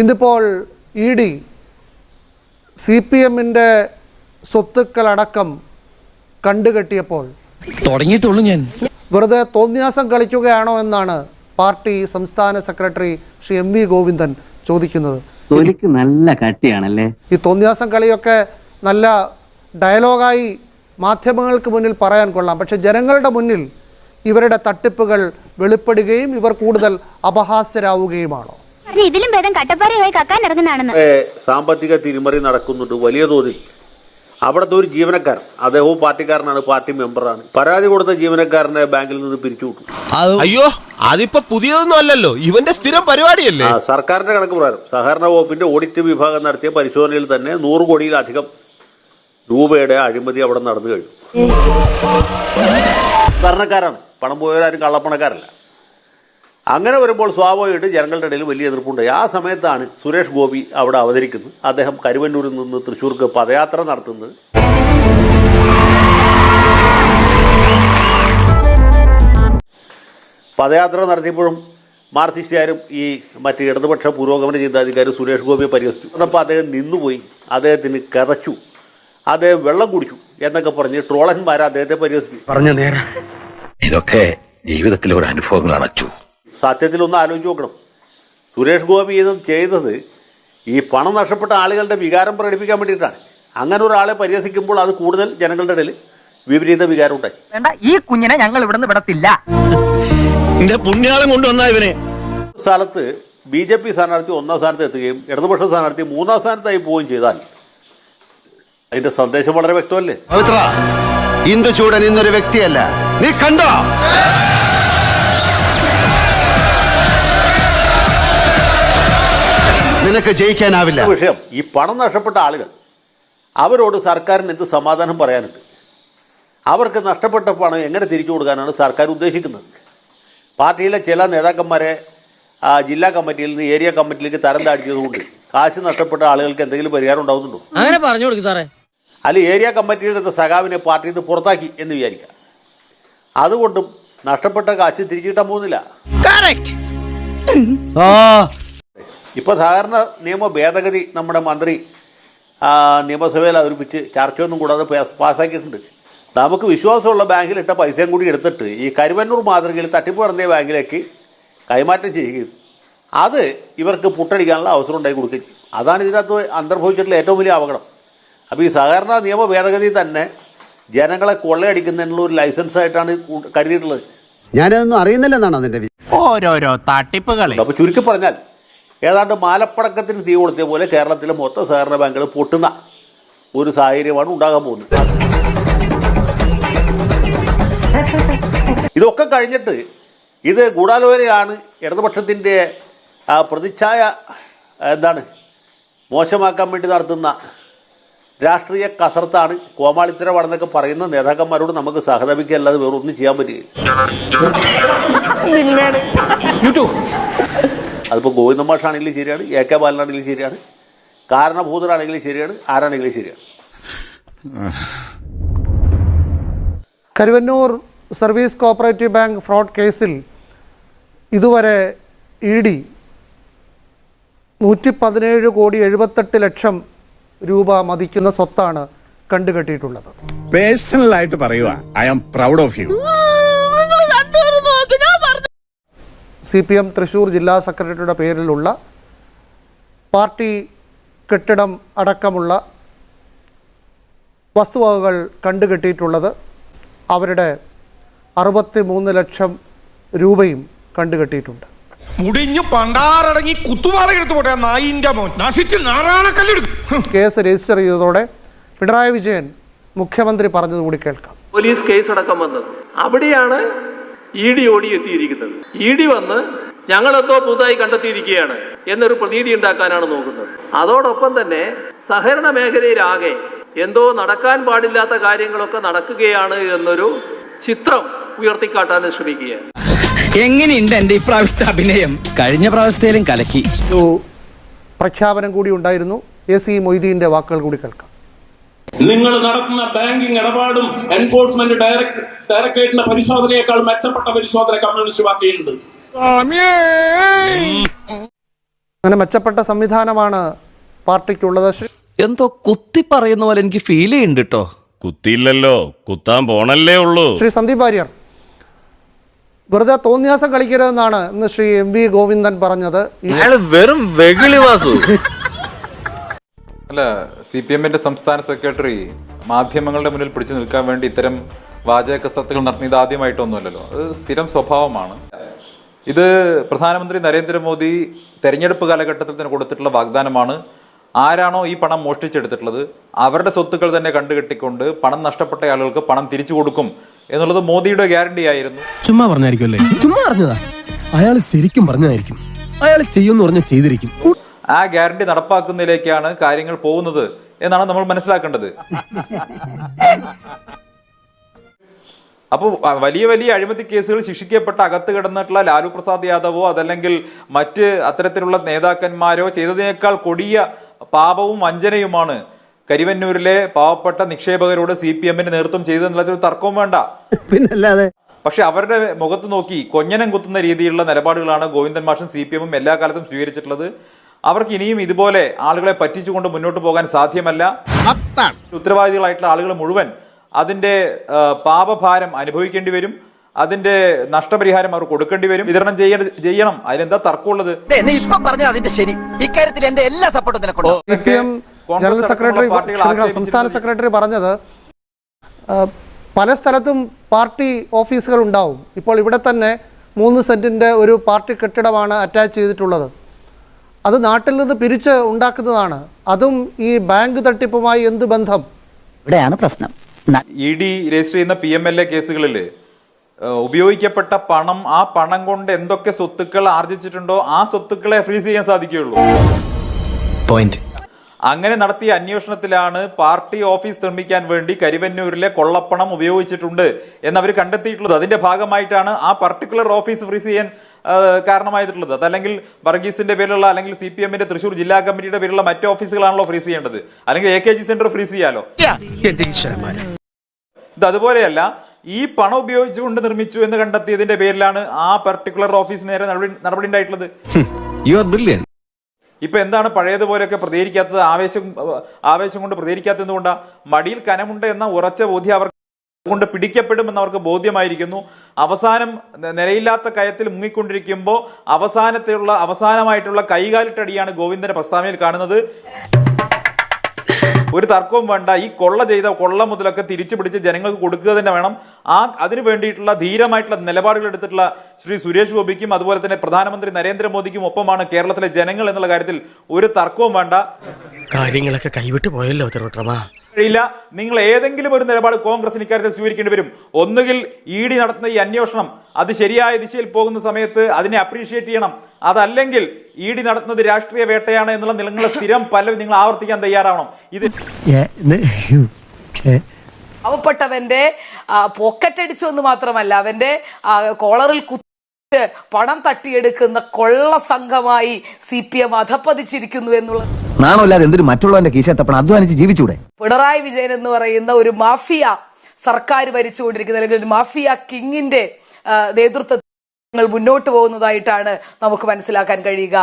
ഇന്നിപ്പോൾ E D C P എമ്മിന്റെ സ്വത്തുക്കളടക്കം കണ്ടുകെട്ടിയപ്പോൾ തുടങ്ങിയിട്ടുള്ളൂ ഞാൻ. വെറുതെ തോന്നിയാസം കളിക്കുകയാണോ എന്നാണ് പാർട്ടി സംസ്ഥാന secretary Shri M V Govindan ചോദിക്കുന്നത്. തൊലിക്ക് നല്ല കട്ടിയാണല്ലേ? ഈ തോന്നിയാസം കളിയൊക്കെ നല്ല ഡയലോഗായി മാധ്യമങ്ങൾക്ക് മുന്നിൽ പറയാൻ കൊള്ളാം. പക്ഷെ ജനങ്ങളുടെ മുന്നിൽ ഇവരുടെ തട്ടിപ്പുകൾ വെളിപ്പെടുകയും ഇവർ കൂടുതൽ അപഹാസ്യരാവുകയുമാണോ? ഇതിലും ഭേദം കട്ടപ്പാറയായി കക്കാൻ ഇറങ്ങുന്നതാണെന്ന്. സാമ്പത്തിക തിരിമറി നടക്കുന്നുണ്ട്. വലിയ തോതിൽ. അവിടുത്തെ ഒരു ജീവനക്കാരൻ. അദ്ദേഹവും പാർട്ടിക്കാരനാണ് പാർട്ടി മെമ്പറാണ്. പരാതി കൊടുത്ത ജീവനക്കാരനെ ബാങ്കിൽ നിന്ന് പിരിച്ചുവിട്ടു അയ്യോ അതിപ്പോ പുതിയതൊന്നും അല്ലല്ലോ. ഇവന്റെ സ്ഥിരം പരിപാടിയല്ലേ? സർക്കാരിന്റെ കണക്ക് പ്രകാരം സഹകരണ വകുപ്പിന്റെ ഓഡിറ്റ് വിഭാഗം നടത്തിയ പരിശോധനയിൽ തന്നെ നൂറ് കോടിയിലധികം രൂപയുടെ അഴിമതി അവിടെ നടന്നു കഴിഞ്ഞു. ഭരണക്കാരാണ് പണം പോയവരാരും കള്ളപ്പണക്കാരല്ല. അങ്ങനെ വരുമ്പോൾ സ്വാഭാവികമായിട്ട് ജനങ്ങളുടെ ഇടയിൽ വലിയ എതിർപ്പുണ്ട്. ആ സമയത്താണ് സുരേഷ് ഗോപി അവിടെ അവതരിക്കുന്നത്. അദ്ദേഹം കരുവന്നൂരിൽ നിന്ന് തൃശ്ശൂർക്ക് പദയാത്ര നടത്തുന്നത്. പദയാത്ര നടത്തിയപ്പോഴും മാർക്സിസ്റ്റുകാരും ഈ മറ്റ് ഇടതുപക്ഷ പുരോഗമന ചിന്താധികാരി സുരേഷ് ഗോപിയെ പരിഹസിച്ചു. അതപ്പോൾ അദ്ദേഹം നിന്നുപോയി. അദ്ദേഹത്തിന് കതച്ചു അദ്ദേഹം വെള്ളം കുടിച്ചു എന്നൊക്കെ പറഞ്ഞ് ട്രോളന്മാർ അദ്ദേഹത്തെ പരിഹസിച്ചു പറഞ്ഞു ഇതൊക്കെ ജീവിതത്തിലെ ഒരു അനുഭവങ്ങളാണ് അച്ചു. സത്യത്തിൽ ഒന്ന് ആലോചിച്ച് നോക്കണം. സുരേഷ് ഗോപി ഇത് ചെയ്തത് ഈ പണം നഷ്ടപ്പെട്ട ആളുകളുടെ വികാരം പ്രകടിപ്പിക്കാൻ വേണ്ടിയിട്ടാണ്. അങ്ങനെ ഒരാളെ പരിഹസിക്കുമ്പോൾ അത് കൂടുതൽ ജനങ്ങളുടെ ഇടയിൽ വിപരീത വികാരം ഉണ്ടായി. വേണ്ട ഈ കുഞ്ഞിനെ ഞങ്ങൾ ഇവിടുന്ന് വിടത്തില്ല. എന്റെ പുണ്യാളം കൊണ്ടുവന്ന ഇവനെ. സ്ഥലത്ത് ബി ജെ പി സ്ഥാനാർത്ഥി ഒന്നാം സ്ഥാനത്ത് എത്തുകയും ഇടതുപക്ഷ സ്ഥാനാർത്ഥി മൂന്നാം സ്ഥാനത്തായി പോവുകയും ചെയ്താൽ അതിന്റെ സന്ദേശം വളരെ വ്യക്തമല്ലേ? പവിത്ര ഇന്ദുചൂടൻ ഇന്നൊരു വ്യക്തിയല്ല. നീ കണ്ടോ? നിനക്ക് ജയിക്കാനാവില്ല. വിഷയം. ഈ പണം നഷ്ടപ്പെട്ട ആളുകൾ അവരോട് സർക്കാരിന് എന്ത് സമാധാനം പറയാനുണ്ട്? അവർക്ക് നഷ്ടപ്പെട്ട പണം എങ്ങനെ തിരിച്ചു കൊടുക്കാനാണ് സർക്കാർ ഉദ്ദേശിക്കുന്നത്? പാർട്ടിയിലെ ചില നേതാക്കന്മാരെ ജില്ലാ കമ്മിറ്റിയിൽ നിന്ന് ഏരിയ കമ്മിറ്റിയിലേക്ക് തരം താഴ്ത്തിയതുകൊണ്ട് കാശ് നഷ്ടപ്പെട്ട ആളുകൾക്ക് എന്തെങ്കിലും പരിഹാരം ഉണ്ടാവുന്നുണ്ടോ? അങ്ങനെ പറഞ്ഞു കൊടുക്കും സാറേ. അല്ല ഏരിയ കമ്മിറ്റിയുടെ സഖാവിനെ പാർട്ടിയിൽ നിന്ന് പുറത്താക്കി എന്ന് വിചാരിക്കാം. അതുകൊണ്ടും നഷ്ടപ്പെട്ട കാശ് തിരിച്ചു കിട്ടാൻ പോകുന്നില്ല ഇപ്പൊ സാധാരണ നിയമ ഭേദഗതി നമ്മുടെ മന്ത്രി നിയമസഭയിൽ അവതരിപ്പിച്ച് ചർച്ചയൊന്നും കൂടാതെ പാസ് പാസ്സാക്കിയിട്ടുണ്ട്. നമുക്ക് വിശ്വാസമുള്ള ബാങ്കിൽ ഇട്ട പൈസയും കൂടി എടുത്തിട്ട് ഈ കരുവന്നൂർ മാതൃകയിൽ തട്ടിപ്പ് നടന്നിയ ബാങ്കിലേക്ക് കൈമാറ്റം ചെയ്യുകയും അത് ഇവർക്ക് പുട്ടടിക്കാനുള്ള അവസരം ഉണ്ടായി കൊടുക്കുകയും ചെയ്യും. അതാണ് ഇതിനകത്ത് അന്തർഭവിച്ചിട്ടുള്ള ഏറ്റവും വലിയ അപകടം. അപ്പോൾ ഈ സഹകരണ നിയമ ഭേദഗതി തന്നെ ജനങ്ങളെ കൊള്ളയടിക്കുന്നതിനുള്ള ഒരു ലൈസൻസ് ആയിട്ടാണ് കരുതിയിട്ടുള്ളത്. ഞാനതൊന്നും അറിയുന്നില്ലെന്നാണ് അതിന്റെ ഓരോരോ തട്ടിപ്പുകൾ അപ്പോൾ ചുരുക്കി പറഞ്ഞാൽ ഏതാണ്ട് മാലപ്പടക്കത്തിന് തീ കൊളുത്തിയ പോലെ കേരളത്തിലെ മൊത്തം സഹകരണ ബാങ്കുകൾ പൊട്ടുന്ന ഒരു സാഹചര്യമാണ് ഉണ്ടാകാൻ പോകുന്നത്. ഇതൊക്കെ കഴിഞ്ഞിട്ട് ഇത് ഗൂഢാലോചനയാണ്. ഇടതുപക്ഷത്തിന്റെ പ്രതിച്ഛായ എന്താണ് മോശമാക്കാൻ വേണ്ടി നടത്തുന്ന രാഷ്ട്രീയ കസർത്താണ് കോമാളിത്തര കോമാളിത്തരമാണെന്നൊക്കെ പറയുന്ന നേതാക്കന്മാരോട് നമുക്ക് സഹതപിക്കല്ലാതെ വേറെ ഒന്നും ചെയ്യാൻ പറ്റുകയില്ല അതിപ്പോൾ ഗോവിന്ദ മാഷാണെങ്കിലും ശരിയാണ് എ കെ ബാലനാണെങ്കിലും ശരിയാണ് കാരണഭൂതരാണെങ്കിലും ശരിയാണ് ആരാണെങ്കിലും ശരിയാണ്. Karuvannur service cooperative bank fraud കേസിൽ ഇതുവരെ ഇ ഡി നൂറ്റി പതിനേഴ് കോടി എഴുപത്തെട്ട് ലക്ഷം രൂപ മതിക്കുന്ന സ്വത്താണ് കണ്ടുകെട്ടിയിട്ടുള്ളത്. പേഴ്സണലായിട്ട് പറയുക I am proud of you C P M Thrissur ജില്ലാ സെക്രട്ടറിയുടെ പേരിലുള്ള പാർട്ടി കെട്ടിടം അടക്കമുള്ള വസ്തുവകകൾ കണ്ടുകെട്ടിയിട്ടുള്ളത് അവരുടെ അറുപത്തി മൂന്ന് ലക്ഷം രൂപയും കണ്ടുകെട്ടിയിട്ടുണ്ട്. മുടിഞ്ഞു പണ്ടാറടങ്ങി കുത്തുപാറയെടുത്ത് പോട്ടെ നായിന്റെ മോൻ. നശിച്ച് നാറാണക്കല്ലെടുക്കും കേസ് രജിസ്റ്റർ ചെയ്തതോടെ പിണറായി വിജയൻ മുഖ്യമന്ത്രി പറഞ്ഞതുകൂടി കേൾക്കാം. പോലീസ് കേസ് അടക്കം വന്നത്. അവിടെയാണ് ഇ ഡി ഓടി എത്തിയിരിക്കുന്നത്. ഇ ഡി വന്ന് ഞങ്ങളെത്തോ പുതുതായി കണ്ടെത്തിയിരിക്കുകയാണ് എന്നൊരു പ്രതീതി ഉണ്ടാക്കാനാണ് നോക്കുന്നത്. അതോടൊപ്പം തന്നെ സഹകരണ മേഖലയിലാകെ എന്തോ നടക്കാൻ പാടില്ലാത്ത കാര്യങ്ങളൊക്കെ നടക്കുകയാണ് എന്നൊരു ചിത്രം ഉയർത്തിക്കാട്ടാൻ ശ്രമിക്കുകയാണ്. എങ്ങനെയുണ്ട് എന്റെ ഇപ്രാവശ്യത്തെ അഭിനയം? കഴിഞ്ഞ പ്രാവശ്യത്തേലും കലക്കി. ഒരു പ്രഖ്യാപനം കൂടി ഉണ്ടായിരുന്നു. എ സി മൊയ്തീന്റെ വാക്കുകൾ കൂടി കേൾക്കാം. നിങ്ങൾ നടത്തുന്ന ബാങ്കിംഗ് ഇടപാടും എൻഫോഴ്സ്മെന്റ് ഡയറക്ട് ഡയറക്ടറേറ്റിന്റെ പരിശോധനയേക്കാൾ മെച്ചപ്പെട്ട പരിശോധന കമ്മ്യൂണിസ്റ്റ് പാർട്ടിയിലുണ്ട്. അങ്ങനെ മെച്ചപ്പെട്ട സംവിധാനമാണ് പാർട്ടിക്കുള്ളത്. എന്തോ കുത്തി പറയുന്ന പോലെ എനിക്ക് ഫീൽ ചെയ്യുന്നുണ്ട് കേട്ടോ കുത്തിയില്ലല്ലോ. കുത്താൻ പോണല്ലേ ഉള്ളൂ. ശ്രീ സന്ദീപ് വാര്യർ വെറുതെ തോന്നിയാസം കളിക്കരുതെന്നാണ് ഇന്ന് ശ്രീ എം വി ഗോവിന്ദൻ പറഞ്ഞത്. വെറും വെകിളി വാസു. അല്ല സി പി എമ്മിന്റെ സംസ്ഥാന സെക്രട്ടറി മാധ്യമങ്ങളുടെ മുന്നിൽ പിടിച്ചു നിൽക്കാൻ വേണ്ടി ഇത്തരം വാചക കസത്തുകൾ നടത്തിയത് ആദ്യമായിട്ടൊന്നുമല്ലല്ലോ. അത് സ്ഥിരം സ്വഭാവമാണ്. ഇത് പ്രധാനമന്ത്രി നരേന്ദ്രമോദി തെരഞ്ഞെടുപ്പ് കാലഘട്ടത്തിൽ തന്നെ കൊടുത്തിട്ടുള്ള വാഗ്ദാനമാണ്. ആരാണോ ഈ പണം മോഷ്ടിച്ചെടുത്തിട്ടുള്ളത് അവരുടെ സ്വത്തുക്കൾ തന്നെ കണ്ടുകെട്ടിക്കൊണ്ട് പണം നഷ്ടപ്പെട്ട ആളുകൾക്ക് പണം തിരിച്ചു കൊടുക്കും എന്നുള്ളത് മോദിയുടെ ഗ്യാരണ്ടി ആയിരുന്നു. ചുമ്മാ പറഞ്ഞായിരിക്കുമല്ലേ? ചുമ്മാ പറഞ്ഞതാ. അയാൾ ശരിക്കും പറഞ്ഞതായിരിക്കും. അയാൾ ചെയ്യുമെന്ന് പറഞ്ഞ ചെയ്തിരിക്കും. ആ ഗ്യാരണ്ടി നടപ്പാക്കുന്നതിലേക്കാണ് കാര്യങ്ങൾ പോകുന്നത് എന്നാണ് നമ്മൾ മനസ്സിലാക്കേണ്ടത്. അപ്പോൾ വലിയ വലിയ അഴിമതി കേസുകൾ ശിക്ഷിക്കപ്പെട്ട അകത്ത് കിടന്നിട്ടുള്ള ലാലു പ്രസാദ് യാദവോ അതല്ലെങ്കിൽ മറ്റ് അത്തരത്തിലുള്ള നേതാക്കന്മാരോ ചെയ്തതിനേക്കാൾ കൊടിയ പാപവും വഞ്ചനയുമാണ് കരിവന്നൂരിലെ പാവപ്പെട്ട നിക്ഷേപകരോട് സി പി എമ്മിന് നേതൃത്വം ചെയ്തതെന്നുള്ളതിൽ തർക്കവും വേണ്ട. പിന്നല്ലാതെ പക്ഷെ അവരുടെ മുഖത്ത് നോക്കി കൊഞ്ഞനം കുത്തുന്ന രീതിയിലുള്ള നിലപാടുകളാണ് ഗോവിന്ദൻ മാഷും സി പി എമ്മും എല്ലാ കാലത്തും സ്വീകരിച്ചിട്ടുള്ളത്. അവർക്ക് ഇനിയും ഇതുപോലെ ആളുകളെ പറ്റിച്ചുകൊണ്ട് മുന്നോട്ട് പോകാൻ സാധ്യമല്ല. ഉത്തരവാദികളായിട്ടുള്ള ആളുകൾ മുഴുവൻ അതിന്റെ പാപഭാരം അനുഭവിക്കേണ്ടി വരും. അതിന്റെ നഷ്ടപരിഹാരം അവർ കൊടുക്കേണ്ടി വരും. വിതരണം ചെയ്യ ചെയ്യണം. അതിനെന്താ തർക്കമുള്ളത്? നീ ഇപ്പൊ പറഞ്ഞത് അതിന്റെ ശരി. ഇക്കാര്യത്തിൽ എന്റെ എല്ലാ സപ്പോർട്ടും ജനറൽ സെക്രട്ടറി സംസ്ഥാന സെക്രട്ടറി പറഞ്ഞത് പല സ്ഥലത്തും പാർട്ടി ഓഫീസുകൾ ഉണ്ടാവും. ഇപ്പോൾ ഇവിടെ തന്നെ മൂന്ന് സെന്റിന്റെ ഒരു പാർട്ടി കെട്ടിടമാണ് അറ്റാച്ച് ചെയ്തിട്ടുള്ളത്. അത് നാട്ടിൽ നിന്ന് പിരിച്ച് ഉണ്ടാക്കുന്നതാണ്. അതും ഈ ബാങ്ക് തട്ടിപ്പുമായി എന്ത് ബന്ധം? ഇവിടെയാണ് പ്രശ്നം. ഇ ഡി രജിസ്റ്റർ ചെയ്യുന്ന പി എം എൽ എ കേസുകളിൽ ഉപയോഗിക്കപ്പെട്ട പണം ആ പണം കൊണ്ട് എന്തൊക്കെ സ്വത്തുക്കൾ ആർജിച്ചിട്ടുണ്ടോ ആ സ്വത്തുക്കളെ ഫ്രീസ് ചെയ്യാൻ സാധിക്കുകയുള്ളൂ. പോയിന്റ്. അങ്ങനെ നടത്തിയ അന്വേഷണത്തിലാണ് പാർട്ടി ഓഫീസ് നിർമ്മിക്കാൻ വേണ്ടി കരിവന്നൂരിലെ കൊള്ളപ്പണം ഉപയോഗിച്ചിട്ടുണ്ട് എന്ന് അവർ കണ്ടെത്തിയിട്ടുള്ളത്. അതിന്റെ ഭാഗമായിട്ടാണ് ആ പർട്ടിക്കുലർ ഓഫീസ് ഫ്രീസ് ചെയ്യാൻ കാരണമായിട്ടുള്ളത്. അതല്ലെങ്കിൽ വർഗീസിന്റെ പേരിലുള്ള അല്ലെങ്കിൽ സി പി എമ്മിന്റെ തൃശൂർ ജില്ലാ കമ്മിറ്റിയുടെ പേരിലുള്ള മറ്റ് ഓഫീസുകളാണല്ലോ ഫ്രീസ് ചെയ്യേണ്ടത്. അല്ലെങ്കിൽ A K G centre freeze ചെയ്യാലോ? ഇത് അതുപോലെയല്ല ഈ പണം ഉപയോഗിച്ചുകൊണ്ട് നിർമ്മിച്ചു എന്ന് കണ്ടെത്തിയതിന്റെ പേരിലാണ് ആ പർട്ടിക്കുലർ ഓഫീസിന് നേരെ നടപടി നടപടി ഉണ്ടായിട്ടുള്ളത്. യു ആർ ബ്രില്യൻ ഇപ്പൊ എന്താണ് പഴയതുപോലെയൊക്കെ പ്രതികരിക്കാത്തത്? ആവേശം ആവേശം കൊണ്ട് പ്രതികരിക്കാത്തത് എന്തുകൊണ്ടാ? മടിയിൽ കനമുണ്ട് എന്ന ഉറച്ച ബോധ്യം അവർക്ക് കൊണ്ട് പിടിക്കപ്പെടുമെന്ന് അവർക്ക് ബോധ്യമായിരിക്കുന്നു. അവസാനം നിലയില്ലാത്ത കയത്തിൽ മുങ്ങിക്കൊണ്ടിരിക്കുമ്പോൾ അവസാനത്തിലുള്ള അവസാനമായിട്ടുള്ള കൈകാലിട്ടടിയാണ് ഗോവിന്ദന്റെ പ്രസ്താവനയിൽ കാണുന്നത്. ഒരു തർക്കവും വേണ്ട. ഈ കൊള്ള ചെയ്ത കൊള്ള മുതലൊക്കെ തിരിച്ചു പിടിച്ച് ജനങ്ങൾക്ക് കൊടുക്കുക തന്നെ വേണം. ആ അതിനു വേണ്ടിയിട്ടുള്ള ധീരമായിട്ടുള്ള നിലപാടുകൾ എടുത്തിട്ടുള്ള ശ്രീ സുരേഷ് ഗോപിക്കും അതുപോലെ തന്നെ പ്രധാനമന്ത്രി നരേന്ദ്രമോദിക്കും ഒപ്പമാണ് കേരളത്തിലെ ജനങ്ങൾ എന്നുള്ള കാര്യത്തിൽ ഒരു തർക്കവും വേണ്ട. കാര്യങ്ങളൊക്കെ കൈവിട്ട് പോയല്ലോ ഇല്ല കഴിയില്ല നിങ്ങൾ ഏതെങ്കിലും ഒരു നിലപാട് കോൺഗ്രസിന് ഇക്കാര്യത്തിൽ സ്വീകരിക്കേണ്ടി വരും. ഒന്നുകിൽ ഇ ഡി നടത്തുന്ന ഈ അന്വേഷണം അത് ശരിയായ ദിശയിൽ പോകുന്ന സമയത്ത് അതിനെ അപ്രീഷിയേറ്റ് ചെയ്യണം. അതല്ലെങ്കിൽ ഇ ഡി നടത്തുന്നത് രാഷ്ട്രീയ വേട്ടയാണ് എന്നുള്ള നിങ്ങളെ സ്ഥിരം പല നിങ്ങൾ ആവർത്തിക്കാൻ തയ്യാറാവണം. ഇത് പാവപ്പെട്ടവന്റെ പോക്കറ്റ് അടിച്ചു എന്ന് മാത്രമല്ല അവന്റെ കോളറിൽ കുത്തി പണം തട്ടിയെടുക്കുന്ന കൊള്ള സംഘമായി സി പി എം അധപ്പതിച്ചിരിക്കുന്നു എന്നുള്ളത് നാണമില്ലാതെ എന്തൊരു മറ്റുള്ളവന്റെ കീശത്തപ്പണം? അധ്വാനിച്ച് ജീവിച്ചൂടെ? പിണറായി വിജയൻ എന്ന് പറയുന്ന ഒരു മാഫിയ സർക്കാർ ഭരിച്ചുകൊണ്ടിരിക്കുന്ന അല്ലെങ്കിൽ ഒരു മാഫിയ കിങ്ങിന്റെ ഞങ്ങൾ മുന്നോട്ട് പോകുന്നതായിട്ടാണ് നമുക്ക് മനസ്സിലാക്കാൻ കഴിയുക.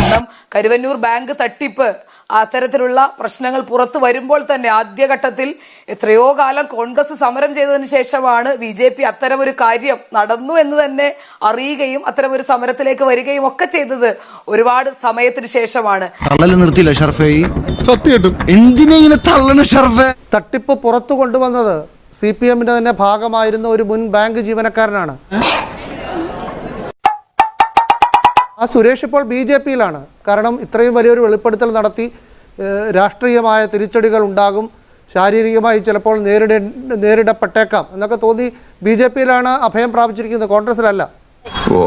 കാരണം കരുവന്നൂർ ബാങ്ക് തട്ടിപ്പ് അത്തരത്തിലുള്ള പ്രശ്നങ്ങൾ പുറത്തു വരുമ്പോൾ തന്നെ ആദ്യഘട്ടത്തിൽ എത്രയോ കാലം കോൺഗ്രസ് സമരം ചെയ്തതിന് ശേഷമാണ് ബി ജെ പി അത്തരമൊരു കാര്യം നടന്നു എന്ന് തന്നെ അറിയുകയും അത്തരമൊരു സമരത്തിലേക്ക് വരികയും ഒക്കെ ചെയ്തത് ഒരുപാട് സമയത്തിന് ശേഷമാണ്. നിർത്തിയില്ല ഷർഫേ? സത്യമായിട്ടും എന്തിനാ ഇങ്ങനെ തള്ളണ ഷർഫേ? തട്ടിപ്പ് പുറത്തു കൊണ്ടുവന്നത് സി പി എമ്മിന്റെ തന്നെ ഭാഗമായിരുന്ന ഒരു മുൻ ബാങ്ക് ജീവനക്കാരനാണ്. ആ സുരേഷ് ഇപ്പോൾ ബി ജെ പിയിലാണ്. കാരണം ഇത്രയും വലിയൊരു വെളിപ്പെടുത്തൽ നടത്തി രാഷ്ട്രീയമായ തിരിച്ചടികൾ ഉണ്ടാകും. ശാരീരികമായി ചിലപ്പോൾ നേരിട നേരിടപ്പെട്ടേക്കാം. എന്നൊക്കെ തോന്നി ബി ജെ പിയിലാണ് അഭയം പ്രാപിച്ചിരിക്കുന്നത്. കോൺഗ്രസിലല്ല. ഓ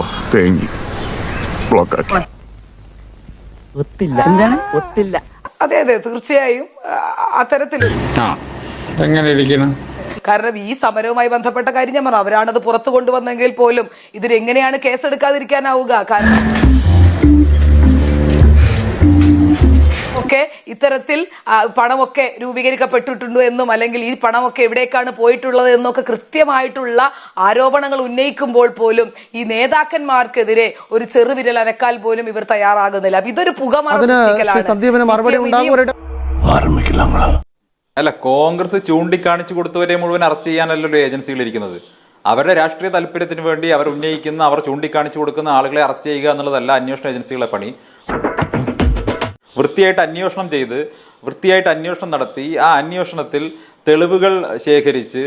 ഒത്തില്ല. അതെ അതെ തീർച്ചയായും ആ, അത്തരത്തിൽ എങ്ങനെ ഇരിക്കണം കാരണം ഈ സമരവുമായി ബന്ധപ്പെട്ട കാര്യം ഞാൻ പറഞ്ഞു. അവരാണത് പുറത്തു കൊണ്ടുവന്നെങ്കിൽ പോലും ഇതിനെങ്ങനെയാണ് കേസെടുക്കാതിരിക്കാനാവുക? കാരണം ഒക്കെ ഇത്തരത്തിൽ പണമൊക്കെ രൂപീകരിക്കപ്പെട്ടിട്ടുണ്ടോ എന്നും അല്ലെങ്കിൽ ഈ പണമൊക്കെ എവിടേക്കാണ് പോയിട്ടുള്ളത് എന്നൊക്കെ കൃത്യമായിട്ടുള്ള ആരോപണങ്ങൾ ഉന്നയിക്കുമ്പോൾ പോലും ഈ നേതാക്കന്മാർക്കെതിരെ ഒരു ചെറുവിരൽ അനക്കാൽ പോലും ഇവർ തയ്യാറാകുന്നില്ല. അപ്പൊ ഇതൊരു. സന്ദീപിന് മറുപടി ഇനിയും ഉണ്ടാകും. അല്ല കോൺഗ്രസ് ചൂണ്ടിക്കാണിച്ചു കൊടുത്തവരെ മുഴുവൻ അറസ്റ്റ് ചെയ്യാനല്ലല്ലോ ഏജൻസികൾ ഇരിക്കുന്നത്. അവരുടെ രാഷ്ട്രീയ താല്പര്യത്തിന് വേണ്ടി അവർ ഉന്നയിക്കുന്ന അവർ ചൂണ്ടിക്കാണിച്ചു കൊടുക്കുന്ന ആളുകളെ അറസ്റ്റ് ചെയ്യുക എന്നുള്ളതല്ല അന്വേഷണ ഏജൻസികളെ പണി. വൃത്തിയായിട്ട് അന്വേഷണം ചെയ്ത് വൃത്തിയായിട്ട് അന്വേഷണം നടത്തി ആ അന്വേഷണത്തിൽ തെളിവുകൾ ശേഖരിച്ച്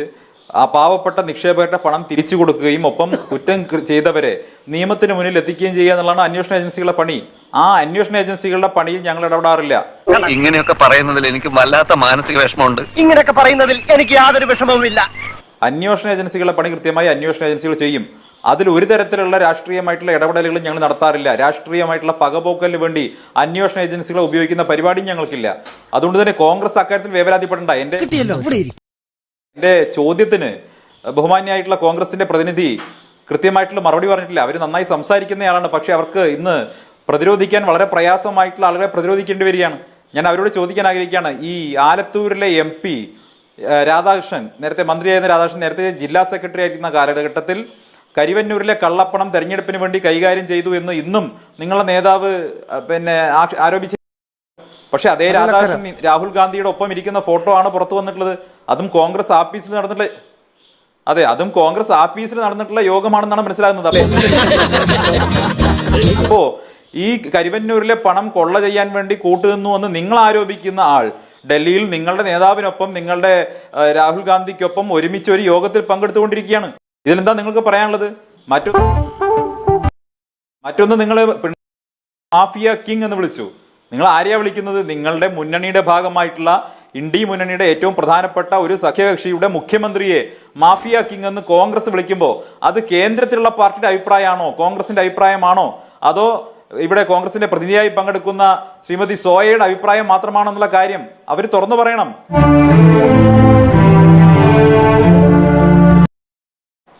ആ പാവപ്പെട്ട നിക്ഷേപകരുടെ പണം തിരിച്ചു കൊടുക്കുകയും ഒപ്പം കുറ്റം ചെയ്തവരെ നിയമത്തിന് മുന്നിൽ എത്തിക്കുകയും ചെയ്യുക എന്നുള്ളതാണ് അന്വേഷണ ഏജൻസികളുടെ പണി. ആ അന്വേഷണ ഏജൻസികളുടെ പണിയിൽ ഞങ്ങൾ ഇടപെടാറില്ല. ഇങ്ങനെയൊക്കെ പറയുന്നതിൽ എനിക്ക് വല്ലാത്ത മാനസിക വിഷമമുണ്ട്. ഇങ്ങനെയൊക്കെ പറയുന്നതിൽ എനിക്ക് യാതൊരു വിഷമവുമില്ല. അന്വേഷണ ഏജൻസികളുടെ പണി കൃത്യമായി അന്വേഷണ ഏജൻസികൾ ചെയ്യും. അതിൽ ഒരു തരത്തിലുള്ള രാഷ്ട്രീയമായിട്ടുള്ള ഇടപെടലുകളും ഞങ്ങൾ നടത്താറില്ല. രാഷ്ട്രീയമായിട്ടുള്ള പകപോക്കലിന് വേണ്ടി അന്വേഷണ ഏജൻസികളെ ഉപയോഗിക്കുന്ന പരിപാടിയും ഞങ്ങൾക്കില്ല. അതുകൊണ്ട് തന്നെ കോൺഗ്രസ് അക്കാര്യത്തിൽ വേവലാതിപ്പെടേണ്ട. എന്റെ എന്റെ ചോദ്യത്തിന് ബഹുമാന്യായിട്ടുള്ള കോൺഗ്രസിന്റെ പ്രതിനിധി കൃത്യമായിട്ടുള്ള മറുപടി പറഞ്ഞിട്ടില്ല. അവർ നന്നായി സംസാരിക്കുന്നയാളാണ്. പക്ഷെ അവർക്ക് ഇന്ന് പ്രതിരോധിക്കാൻ വളരെ പ്രയാസമായിട്ടുള്ള ആളുകളെ പ്രതിരോധിക്കേണ്ടി വരികയാണ്. ഞാൻ അവരോട് ചോദിക്കാൻ ആഗ്രഹിക്കുകയാണ്. ഈ ആലത്തൂരിലെ എം പി രാധാകൃഷ്ണൻ നേരത്തെ മന്ത്രിയായിരുന്ന രാധാകൃഷ്ണൻ നേരത്തെ ജില്ലാ സെക്രട്ടറി ആയിരിക്കുന്ന കാലഘട്ടത്തിൽ കരിവന്നൂരിലെ കള്ളപ്പണം തെരഞ്ഞെടുപ്പിന് വേണ്ടി കൈകാര്യം ചെയ്തു എന്ന് ഇന്നും നിങ്ങളുടെ നേതാവ് പിന്നെ ആരോപിച്ചു പക്ഷെ അതേ രാധാകൃഷ്ണൻ രാഹുൽ ഗാന്ധിയുടെ ഒപ്പം ഇരിക്കുന്ന ഫോട്ടോ ആണ് പുറത്തു വന്നിട്ടുള്ളത്. അതും കോൺഗ്രസ് ആഫീസിൽ നടന്നിട്ടുള്ള അതെ അതും കോൺഗ്രസ് ആഫീസിൽ നടന്നിട്ടുള്ള യോഗമാണെന്നാണ് മനസ്സിലാകുന്നത്. അല്ലേ? അപ്പോ ഈ കരിവന്നൂരിലെ പണം കൊള്ള ചെയ്യാൻ വേണ്ടി കൂട്ടുനിന്നു എന്ന് നിങ്ങൾ ആരോപിക്കുന്ന ആൾ ഡൽഹിയിൽ നിങ്ങളുടെ നേതാവിനൊപ്പം നിങ്ങളുടെ രാഹുൽ ഗാന്ധിക്കൊപ്പം ഒരുമിച്ച് ഒരു യോഗത്തിൽ പങ്കെടുത്തുകൊണ്ടിരിക്കുകയാണ്. ഇതിലെന്താ നിങ്ങൾക്ക് പറയാനുള്ളത്? മറ്റൊന്ന് മറ്റൊന്ന് നിങ്ങൾ മാഫിയ കിങ് എന്ന് വിളിച്ചു. നിങ്ങൾ ആരെയാ വിളിക്കുന്നത്? നിങ്ങളുടെ മുന്നണിയുടെ ഭാഗമായിട്ടുള്ള ഇന്ത്യ മുന്നണിയുടെ ഏറ്റവും പ്രധാനപ്പെട്ട ഒരു സഖ്യകക്ഷിയുടെ മുഖ്യമന്ത്രിയെ മാഫിയ കിങ് എന്ന് കോൺഗ്രസ് വിളിക്കുമ്പോൾ അത് കേന്ദ്രത്തിലുള്ള പാർട്ടിയുടെ അഭിപ്രായമാണോ? കോൺഗ്രസിന്റെ അഭിപ്രായമാണോ? അതോ ഇവിടെ കോൺഗ്രസിന്റെ പ്രതിനിധിയായി പങ്കെടുക്കുന്ന ശ്രീമതി സോയയുടെ അഭിപ്രായം മാത്രമാണെന്നുള്ള കാര്യം അവർ തുറന്നു പറയണം.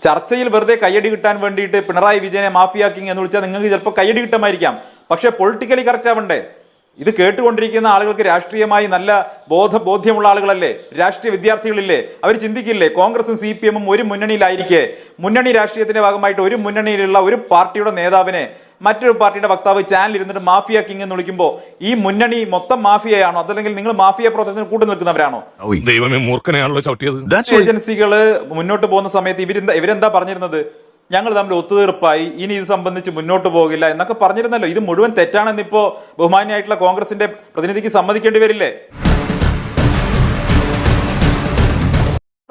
ചർച്ചയിൽ വെറുതെ കയ്യടി കിട്ടാൻ വേണ്ടിയിട്ട് പിണറായി വിജയനെ മാഫിയ കിങ് എന്ന് വിളിച്ചാൽ നിങ്ങൾക്ക് ചിലപ്പോൾ കയ്യടി കിട്ടുമായിരിക്കാം. പക്ഷെ പൊളിറ്റിക്കലി കറക്റ്റ് ആവണ്ടേ? ഇത് കേട്ടുകൊണ്ടിരിക്കുന്ന ആളുകൾക്ക് രാഷ്ട്രീയമായി നല്ല ബോധ ബോധ്യമുള്ള ആളുകളല്ലേ? രാഷ്ട്രീയ വിദ്യാർത്ഥികളില്ലേ? അവർ ചിന്തിക്കില്ലേ? കോൺഗ്രസും സി പി എമ്മും ഒരു മുന്നണിയിലായിരിക്കെ. മുന്നണി രാഷ്ട്രീയത്തിന്റെ ഭാഗമായിട്ട് ഒരു മുന്നണിയിലുള്ള ഒരു പാർട്ടിയുടെ നേതാവിനെ മറ്റൊരു പാർട്ടിയുടെ വക്താവ് ചാനൽ ഇരുന്നിട്ട് മാഫിയ കിങ് എന്ന് വിളിക്കുമ്പോൾ ഈ മുന്നണി മൊത്തം മാഫിയയാണോ? അതല്ലെങ്കിൽ നിങ്ങൾ മാഫിയ പ്രവർത്തനത്തിന് കൂട്ടു നിൽക്കുന്നവരാണോ? ചവിട്ടിയത്. മുന്നോട്ട് പോകുന്ന സമയത്ത് ഇവരെന്താ ഇവരെന്താ പറഞ്ഞിരുന്നത്? ഞങ്ങൾ തമ്മിൽ ഒത്തുതീർപ്പായി. ഇനി ഇത് സംബന്ധിച്ച് മുന്നോട്ട് പോകില്ല എന്നൊക്കെ പറഞ്ഞിരുന്നല്ലോ. ഇത് മുഴുവൻ തെറ്റാണെന്ന് ഇപ്പോ ബഹുമാനിയായിട്ടുള്ള കോൺഗ്രസിന്റെ പ്രതിനിധിക്ക് സമ്മതിക്കേണ്ടി വരില്ലേ?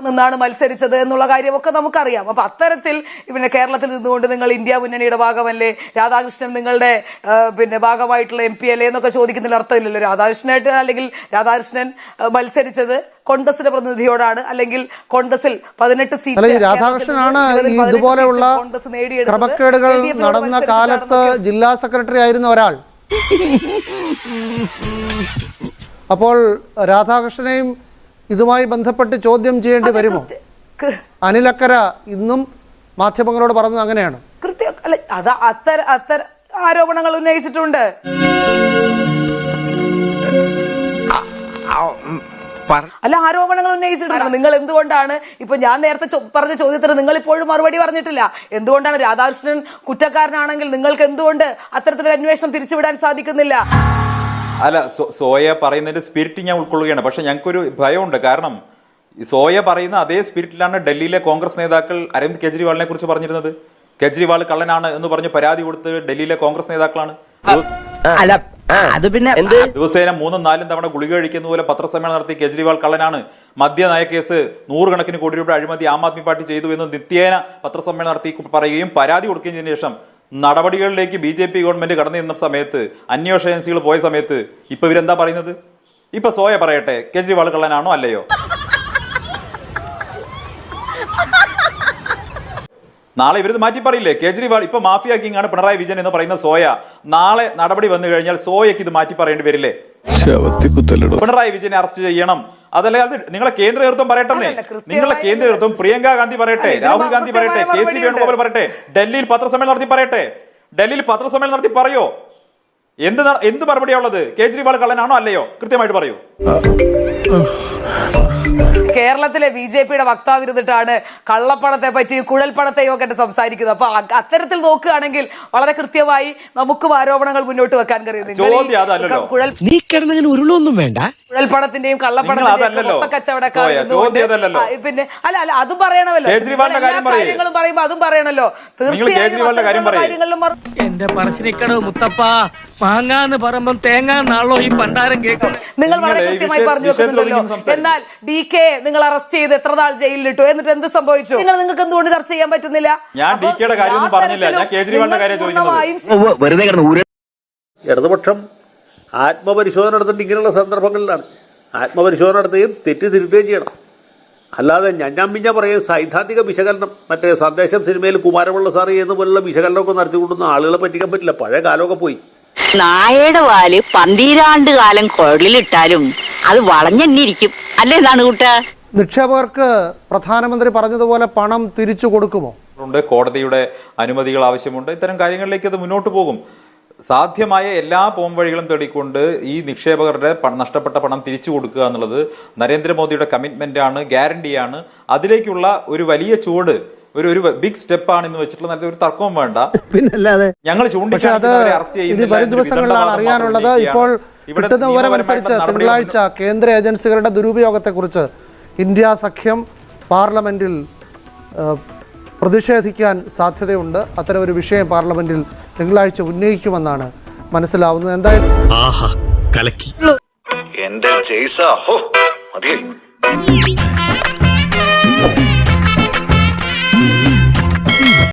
നിന്നാണ് മത്സരിച്ചത് എന്നുള്ള കാര്യമൊക്കെ നമുക്കറിയാം. അപ്പൊ അത്തരത്തിൽ പിന്നെ കേരളത്തിൽ നിന്നുകൊണ്ട് നിങ്ങൾ ഇന്ത്യ മുന്നണിയുടെ ഭാഗമല്ലേ? രാധാകൃഷ്ണൻ നിങ്ങളുടെ പിന്നെ ഭാഗമായിട്ടുള്ള എം പി അല്ലേ എന്നൊക്കെ ചോദിക്കുന്നതിൽ അർത്ഥമില്ലല്ലോ. രാധാകൃഷ്ണനായിട്ട് അല്ലെങ്കിൽ രാധാകൃഷ്ണൻ മത്സരിച്ചത് കോൺഗ്രസിന്റെ പ്രതിനിധിയോടാണ്. അല്ലെങ്കിൽ കോൺഗ്രസിൽ പതിനെട്ട് സീറ്റ് രാധാകൃഷ്ണനാണ് ഇതുപോലെയുള്ള. ക്രമക്കേടുകൾ നടന്ന കാലത്ത് ജില്ലാ സെക്രട്ടറി ആയിരുന്ന ഒരാൾ. അപ്പോൾ രാധാകൃഷ്ണനെയും ഇതുമായി ബന്ധപ്പെട്ട് ചോദ്യം ചെയ്യേണ്ടി വരുമോ? അനിലക്കര ഇന്നും മാധ്യമങ്ങളോട് പറഞ്ഞത് അങ്ങനെയാണ്. കൃത്യം അല്ല അത് അത്തര അത്തര ആരോപണങ്ങൾ ഉന്നയിച്ചിട്ടുണ്ട്. അല്ല ആരോപണങ്ങൾ ഉന്നയിച്ചിട്ടുണ്ട്. നിങ്ങൾ എന്തുകൊണ്ടാണ് ഇപ്പൊ ഞാൻ നേരത്തെ പറഞ്ഞ ചോദ്യത്തിന് നിങ്ങൾ ഇപ്പോഴും മറുപടി പറഞ്ഞിട്ടില്ല. എന്തുകൊണ്ടാണ് രാധാകൃഷ്ണൻ കുറ്റക്കാരനാണെങ്കിൽ നിങ്ങൾക്ക് എന്തുകൊണ്ട് അത്തരത്തിലൊരു അന്വേഷണം തിരിച്ചുവിടാൻ സാധിക്കുന്നില്ല? അല്ല സോയ പറയുന്നതിന്റെ സ്പിരിറ്റ് ഞാൻ ഉൾക്കൊള്ളുകയാണ്. പക്ഷെ ഞങ്ങൾക്കൊരു ഭയമുണ്ട്. കാരണം ഈ സോയ പറയുന്ന അതേ സ്പിരിറ്റിലാണ് ഡൽഹിയിലെ കോൺഗ്രസ് നേതാക്കൾ അരവിന്ദ് കെജ്രിവാളിനെ കുറിച്ച് പറഞ്ഞിരുന്നത്. കെജ്രിവാൾ കള്ളനാണ് എന്ന് പറഞ്ഞ് പരാതി കൊടുത്ത് ഡൽഹിയിലെ കോൺഗ്രസ് നേതാക്കളാണ്. അത് പിന്നെ ദിവസേന മൂന്നും നാലും തവണ ഗുളിക കഴിക്കുന്ന പോലെ പത്രസമ്മേളനം നടത്തി കെജ്രിവാൾ കള്ളനാണ്. മദ്യ നയക്കേസ് നൂറുകണക്കിന് കോടി രൂപ അഴിമതി ആം ആദ്മി പാർട്ടി ചെയ്തു എന്ന് നിത്യേന പത്രസമ്മേളനം നടത്തി പറയുകയും പരാതി കൊടുക്കുകയും ചെയ്തതിനു ശേഷം നടപടികളിലേക്ക് ബി ജെ പി ഗവൺമെന്റ് കടന്നു നിന്ന സമയത്ത് അന്വേഷണ ഏജൻസികൾ പോയ സമയത്ത് ഇപ്പൊ ഇവരെന്താ പറയുന്നത്? ഇപ്പൊ സോയ പറയട്ടെ കെജ്രിവാൾ കള്ളനാണോ അല്ലയോ? നാളെ ഇവരിത് മാറ്റി പറയില്ലേ? കേജ്രിവാൾ ഇപ്പൊ മാഫിയ കിങ് ആണ് പിണറായി വിജയൻ എന്ന് പറയുന്ന സോയ. നാളെ നടപടി വന്നു കഴിഞ്ഞാൽ സോയക്ക് ഇത് മാറ്റി പറയേണ്ടി വരില്ലേ? പിണറായി വിജയനെ അറസ്റ്റ് ചെയ്യണം. അതല്ലേ അത് നിങ്ങളെ കേന്ദ്ര നേതൃത്വം പറയട്ടെ നിങ്ങളെ കേന്ദ്ര നേതൃത്വം പ്രിയങ്ക ഗാന്ധി പറയട്ടെ രാഹുൽ ഗാന്ധി പറയട്ടെ കെ സി വേണുഗോപാൽ പറയട്ടെ ഡൽഹിയിൽ പത്രസമ്മേളനം നടത്തി പറയട്ടെ. ഡൽഹിയിൽ പത്രസമ്മേളനം നടത്തി പറയോ? എന്ത് എന്ത് മറുപടിയാ ഉള്ളത്? കേജ്രിവാൾ കള്ളനാണോ അല്ലയോ? കൃത്യമായിട്ട് പറയൂ. കേരളത്തിലെ ബി ജെ പിയുടെ വക്താവിരുന്നിട്ടാണ് കള്ളപ്പണത്തെ പറ്റി കുഴൽപ്പണത്തെയും ഒക്കെ സംസാരിക്കുന്നത് അപ്പൊ അത്തരത്തിൽ നോക്കുകയാണെങ്കിൽ വളരെ കൃത്യമായി നമുക്കും ആരോപണങ്ങൾ മുന്നോട്ട് വെക്കാൻ കഴിയും നിങ്ങൾ ഈ ചോദ്യം അതല്ലല്ലോ. കുഴൽ നീ കിടന്നങ്ങനെ ഉരുളൊന്നും വേണ്ട കുഴൽപ്പണത്തിന്റെയും കള്ളപ്പണത്തിന്റെയും അതല്ലല്ലോ. കച്ചവടക്കാർ പിന്നെ അല്ല അല്ല അതും പറയണമല്ലോ. കാര്യങ്ങളും പറയുമ്പോൾ അതും പറയണല്ലോ തീർച്ചയായും. കാര്യങ്ങളിലും എന്റെ പറശ്ശിനിക്കടവ് മുത്തപ്പ മാങ്ങാന്ന് പറയുമ്പം തേങ്ങാന്നാണല്ലോ ഈ പണ്ടാരം കേൾക്കുന്നത് നിങ്ങൾ വളരെ കൃത്യമായി പറഞ്ഞു വെക്കുന്നുണ്ടല്ലോ. എന്നാൽ ഡി കെ നിങ്ങൾ അറസ്റ്റ് ചെയ്ത് എത്ര നാൾ ജയിലിലിട്ടു? എന്നിട്ട് എന്ത് സംഭവിച്ചു? നിങ്ങൾ നിങ്ങൾക്ക് എന്തുകൊണ്ട് ചർച്ച ചെയ്യാൻ പറ്റുന്നില്ല? ഞാൻ ഡി കാര്യമൊന്നും പറഞ്ഞില്ല. ഞാൻ കേജ്രിവാളിന്റെ കാര്യം ചോദിക്കുന്നത്. പൂർണമായും വെറുതെ കിടന്ന് ഇടതുപക്ഷം ആത്മപരിശോധന നടത്തേണ്ട ഇങ്ങനെയുള്ള സന്ദർഭങ്ങളിലാണ്. ആത്മപരിശോധന നടത്തുകയും തെറ്റ് തിരുത്തുകയും ചെയ്യണം. അല്ലാതെ ഞാൻ പിഞ്ഞ പറയും സൈദ്ധാന്തിക വിശകലനം മറ്റേ സന്ദേശം സിനിമയിൽ കുമാരപിള്ള സാറി ചെയ്യുന്ന പോലുള്ള വിശകലനമൊക്കെ നടത്തിക്കൊണ്ടുന്ന ആളുകളെ പറ്റിക്കാൻ പറ്റില്ല. പഴയ കാലമൊക്കെ പോയി. നായയുടെ വാൽ പന്തീരാണ്ട് കാലം കുഴലിലിട്ടാലും അത് വളഞ്ഞെന്നിരിക്കും. അല്ലേ എന്താണ് കൂട്ട? നിക്ഷേപകർക്ക് പ്രധാനമന്ത്രി പറഞ്ഞതുപോലെ പണം തിരിച്ചു കൊടുക്കുമോ? ഉണ്ട് കോടതിയുടെ അനുമതികൾ ആവശ്യമുണ്ട്. ഇത്തരം കാര്യങ്ങളിലേക്ക് അത് മുന്നോട്ട് പോകും. സാധ്യമായ എല്ലാ പോംവഴികളും തേടിക്കൊണ്ട് ഈ നിക്ഷേപകരുടെ നഷ്ടപ്പെട്ട പണം തിരിച്ചു കൊടുക്കുക എന്നുള്ളത് നരേന്ദ്രമോദിയുടെ കമ്മിറ്റ്മെന്റ് ആണ് ഗ്യാരണ്ടിയാണ് അതിലേക്കുള്ള ഒരു വലിയ ചുവട് ഒരു ഒരു ബിഗ് സ്റ്റെപ്പ് ആണ് എന്ന് വെച്ചിട്ടുള്ള നല്ല ഒരു തർക്കവും വേണ്ട. പിന്നല്ലാതെ ഞങ്ങൾ ദിവസങ്ങളിലാണ് അറിയാനുള്ളത് ഇപ്പോൾ കിട്ടുന്ന വിവരമനുസരിച്ച് തിങ്കളാഴ്ച കേന്ദ്ര ഏജൻസികളുടെ ദുരുപയോഗത്തെക്കുറിച്ച് ഇന്ത്യ സഖ്യം പാർലമെന്റിൽ പ്രതിഷേധിക്കാൻ സാധ്യതയുണ്ട്. അത്തരം ഒരു വിഷയം പാർലമെന്റിൽ തിങ്കളാഴ്ച ഉന്നയിക്കുമെന്നാണ് മനസ്സിലാവുന്നത്. എന്തായാലും ആഹാ കലക്കി. എന്റെ ജയ്സ ഹോ മതി